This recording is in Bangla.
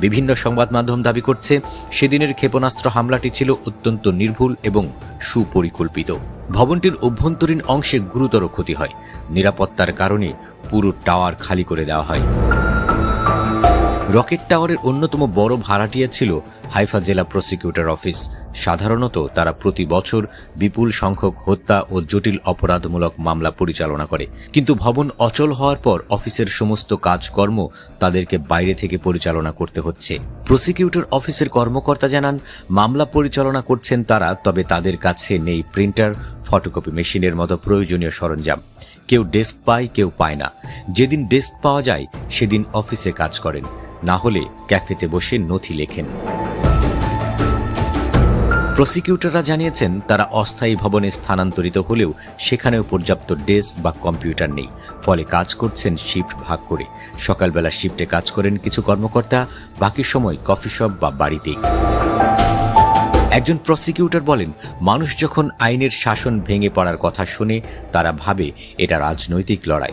বিভিন্ন সংবাদ মাধ্যম দাবি করছে, সেদিনের ক্ষেপণাস্ত্র হামলাটি ছিল অত্যন্ত নির্ভুল এবং সুপরিকল্পিত। ভবনটির অভ্যন্তরীণ অংশে গুরুতর ক্ষতি হয়। নিরাপত্তার কারণে পুরো টাওয়ার খালি করে দেওয়া হয়। রকেট টাওয়ারের অন্যতম বড় ভাড়াটিয়া ছিল হাইফা জেলা প্রসিকিউটর অফিস। সাধারণত তারা প্রতি বছর বিপুল সংখ্যক হত্যা ও জটিল অপরাধমূলক মামলা পরিচালনা করে। কিন্তু ভবন অচল হওয়ার পর অফিসের সমস্ত কাজকর্ম তাদেরকে বাইরে থেকে পরিচালনা করতে হচ্ছে। প্রসিকিউটর অফিসের কর্মকর্তা জানান, মামলা পরিচালনা করছেন তারা, তবে তাদের কাছে নেই প্রিন্টার, ফটোকপি মেশিনের মতো প্রয়োজনীয় সরঞ্জাম। কেউ ডেস্ক পায়, কেউ পায় না। যেদিন ডেস্ক পাওয়া যায়, সেদিন অফিসে কাজ করেন। না হলে ক্যাফেতে বসে নথি লেখেন। প্রসিকিউটররা জানিয়েছেন, তারা অস্থায়ী ভবনে স্থানান্তরিত হলেও সেখানেও পর্যাপ্ত ডেস্ক বা কম্পিউটার নেই। ফলে কাজ করছেন শিফট ভাগ করে। সকালবেলা শিফটে কাজ করেন কিছু কর্মকর্তা, বাকি সময় কফি শপ বা বাড়িতেই। একজন প্রসিকিউটর বলেন, মানুষ যখন আইনের শাসন ভেঙে পড়ার কথা শুনে, তারা ভাবে এটা রাজনৈতিক লড়াই।